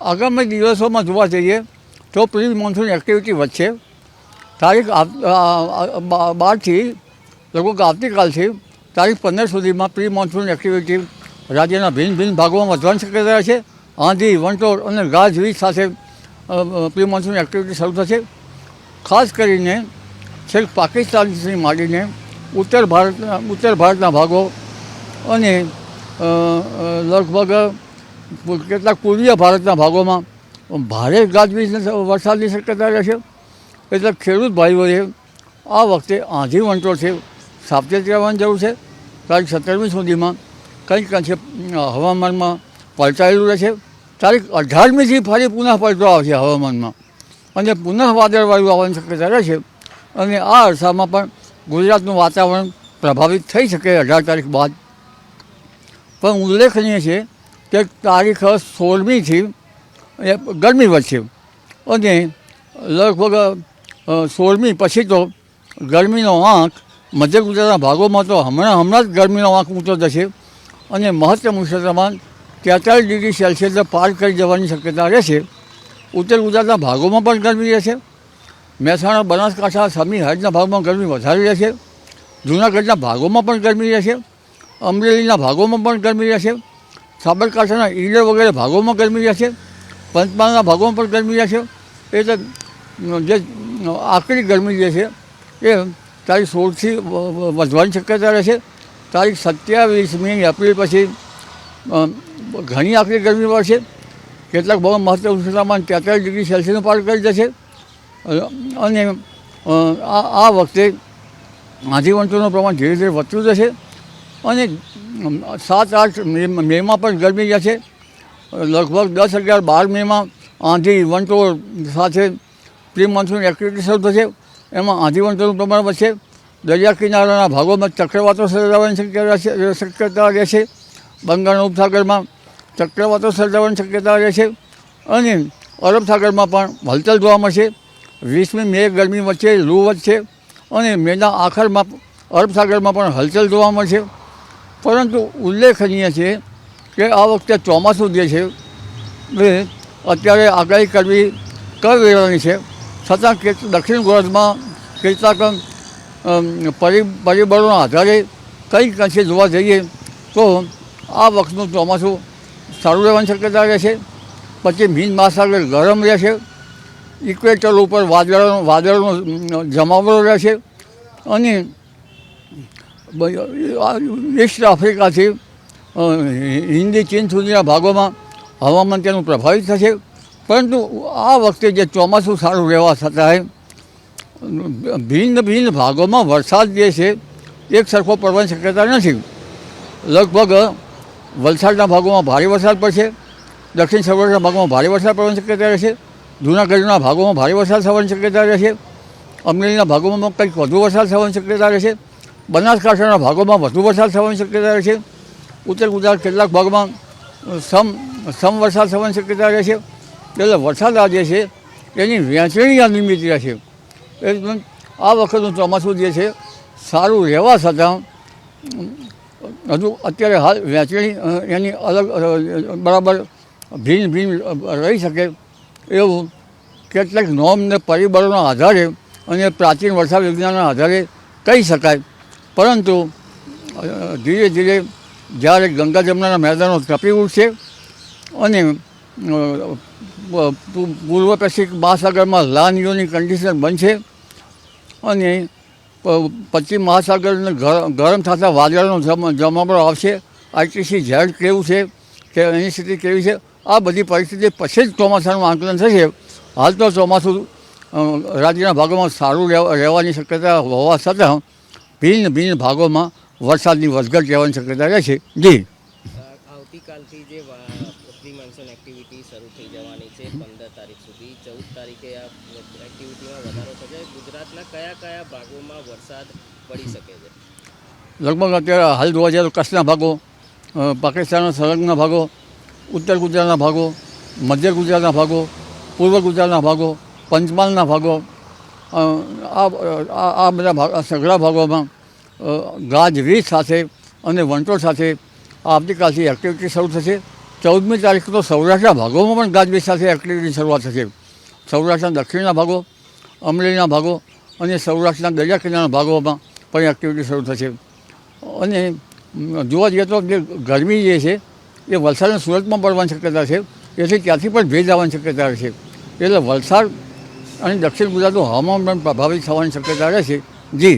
આગામી દિવસોમાં જોવા જઈએ તો પ્રી મોન્સૂન એક્ટિવિટી વધશે. તારીખ બારથી, લગભગ આવતીકાલથી તારીખ પંદર સુધીમાં પ્રી મોન્સૂન એક્ટિવિટી રાજ્યના ભિન્ન ભિન્ન ભાગોમાં વધવાની શક્યતા છે. આંધી વંટોળ અને ગાજવીજ સાથે પ્રી મોન્સૂન એક્ટિવિટી શરૂ થશે. ખાસ કરીને છેક પાકિસ્તાનથી માંડીને ઉત્તર ભારતના ઉત્તર ભારતના ભાગો અને લગભગ કેટલાક પૂર્વીય ભારતના ભાગોમાં. ભારે ગાજવીજ વરસાદની શક્યતા રહેશે એટલે ખેડૂત ભાઈઓએ આ વખતે આંધી વંટોળ છે. સાવચેત રહેવાની જરૂર છે. તારીખ સત્તરમી સુધીમાં કંઈક અંશે હવામાનમાં પલટાયેલું રહેશે. તારીખ અઢારમીથી ફરી પુનઃ પલટો આવશે હવામાનમાં. અને પુનઃ વાદળવાળું આવવાની શક્યતા રહેશે અને આ અરસામાં પણ ગુજરાતનું વાતાવરણ પ્રભાવિત થઈ શકે અઢાર તારીખ બાદ. પણ ઉલ્લેખનીય છે કે તારીખ સોળમીથી ગરમી વધશે અને લગભગ સોળમી પછી તો ગરમીનો આંક મધ્ય ગુજરાતના ભાગોમાં તો હમણાં હમણાં જ ગરમીનો આંક ઊંચો થશે. અને મહત્તમ ઉષ્ણતામાન તેતાલીસ ડિગ્રી સેલ્સિયસ પાર કરી જવાની શક્યતા રહેશે. ઉત્તર ગુજરાતના ભાગોમાં પણ ગરમી રહેશે. મહેસાણા, બનાસકાંઠા, સમી હળદના ભાગમાં ગરમી વધારે રહેશે. જૂનાગઢના ભાગોમાં પણ ગરમી રહેશે. અમરેલીના ભાગોમાં પણ ગરમી રહેશે. સાબરકાંઠાના ઈડર વગેરે ભાગોમાં ગરમી રહેશે, પંચમહાલના ભાગોમાં પણ ગરમી રહેશે. એટલે જે આકરી ગરમી જે છે, એ તારીખ સોળથી વધવાની શક્યતા રહેશે. તારીખ સત્યાવીસમી એપ્રિલ પછી ઘણી આકરી ગરમી પડશે. કેટલાક બહુ મહત્તમ ઉષ્ણતામાન તેતાલીસ ડિગ્રી સેલ્સિયસનો પાર કરી જશે. અને આ વખતે આંધી વંટોળનું પ્રમાણ ધીરે ધીરે વધતું જશે. અને સાત આઠ મેમાં પણ ગરમી જશે લગભગ દસ અગિયાર બાર મેમાં આંધી વંટો સાથે પ્રી મોન્સૂન એક્ટિવિટી શરૂ થશે. એમાં આંધી વંટોનું પ્રમાણ વધશે. દરિયા કિનારાના ભાગોમાં ચક્રવાતો સર્જાવાની શક્યતા શક્યતા રહેશે. બંગાળના ઉપસાગરમાં ચક્રવાતો સર્જાવાની શક્યતા રહેશે. અને અરબ સાગરમાં પણ હલચલ જોવા મળશે. વીસમી મે ગરમી વચ્ચે લૂ વધશે. અને મેના આખરમાં અરબ સાગરમાં પણ હલચલ જોવા મળશે. પરંતુ ઉલ્લેખનીય છે કે આ વખતે ચોમાસું જે છે, એ અત્યારે આગાહી કરવી કરવેરાની છે. છતાં કે દક્ષિણ ગુજરાતમાં કેટલાક પરિ, પરિબળોના આધારે કંઈક અંશે જોવા જઈએ તો આ વખતનું ચોમાસું સારું રહેવાની શક્યતા રહેશે પછી મીન મહાસાગર ગરમ રહેશે ઇક્વેટર ઉપર વાદળનો વાદળનો જમાવડો રહેશે અને ઈસ્ટ આફ્રિકાથી હિન્દી, ચીન સુધીના ભાગોમાં હવામાન તેનું પ્રભાવિત થશે. પરંતુ આ વખતે જે ચોમાસું સારું રહેવા છતાંય, ભિન્ન ભિન્ન ભાગોમાં વરસાદ જે છે, એક સરખો પડવાની શક્યતા નથી. લગભગ વલસાડના ભાગોમાં ભારે વરસાદ પડશે, દક્ષિણ સૌરાષ્ટ્રના ભાગોમાં ભારે વરસાદ પડવાની શક્યતા રહેશે, જૂનાગઢના ભાગોમાં ભારે વરસાદ થવાની શક્યતા રહેશે, અમરેલીના ભાગોમાં કંઈક વધુ વરસાદ થવાની શક્યતા રહેશે. બનાસકાંઠાના ભાગોમાં વધુ વરસાદ થવાની શક્યતા રહે છે. ઉત્તર ગુજરાત કેટલાક ભાગમાં સમ સમ વરસાદ થવાની શક્યતા રહે છે. એટલે વરસાદ આ જે છે, એની વહેંચણી અનિયમિત રહેશે એટલે આ વખતનું ચોમાસું જે છે, સારું રહેવા છતાં હજુ અત્યારે હાલ વહેંચણી એની અલગ બરાબર ભિન્ન ભિન્ન રહી શકે એવું કેટલાક નોમ ને પરિબળોના આધારે અને પ્રાચીન વરસાદ વિજ્ઞાનના આધારે કહી શકાય. પરંતુ ધીરે ધીરે જ્યારે ગંગા જમનાના મેદાનો તપી ઉઠશે અને પૂર્વ પેસિફિક મહાસાગરમાં લાનીઓની કન્ડિશન બનશે અને પશ્ચિમ મહાસાગરને ગરમ થતા વાદળનો જમ- જમાવડો આવશે. આઈટીસી ઝેડ કેવું છે? કે એની સ્થિતિ કેવી છે? આ બધી પરિસ્થિતિ પછી જ ચોમાસાનું આંકલન થશે. હાલ તો ચોમાસું રાજ્યના ભાગોમાં સારું રહેવા- રહેવાની શક્યતા હોવા છતાં ભિન્ન ભિન્ન ભાગોમાં વરસાદની વધઘટ રહેવાની શક્યતા રહેશે જી. આવતીકાલથી જે પ્રી મોન્સૂન એક્ટિવિટી શરૂ થઈ જવાની છે પંદર તારીખ સુધી. ચૌદ તારીખે આ એક્ટિવિટીમાં વધારો થશે. ગુજરાતના કયા કયા ભાગોમાં વરસાદ પડી શકે છે? લગભગ અત્યારે હાલ જોવા જઈએ તો કચ્છના ભાગો પાકિસ્તાનના સરહદના ભાગો ઉત્તર ગુજરાતના ભાગો મધ્ય ગુજરાતના ભાગો પૂર્વ ગુજરાતના ભાગો પંચમહાલના ભાગો આ બધા ભાગ સઘળા ભાગોમાં ગાજવીજ સાથે અને વંટોળ સાથે આવતીકાલથી એક્ટિવિટી શરૂ થશે. ચૌદમી તારીખ તો સૌરાષ્ટ્રના ભાગોમાં પણ ગાજવીજ સાથે એક્ટિવિટીની શરૂઆત થશે. સૌરાષ્ટ્રના દક્ષિણના ભાગો, અમરેલીના ભાગો અને સૌરાષ્ટ્રના દરિયા કિનારાના ભાગોમાં પણ એક્ટિવિટી શરૂ થશે. અને જોવા જઈએ તો જે ગરમી જે છે, એ વલસાડ અને સુરતમાં પડવાની શક્યતા છે. એથી ત્યાંથી પણ ભેજ આવવાની શક્યતા છે. એટલે વલસાડ અને દક્ષિણ ગુજરાતનું હવામાન પણ પ્રભાવિત થવાની શક્યતા રહેશે જી.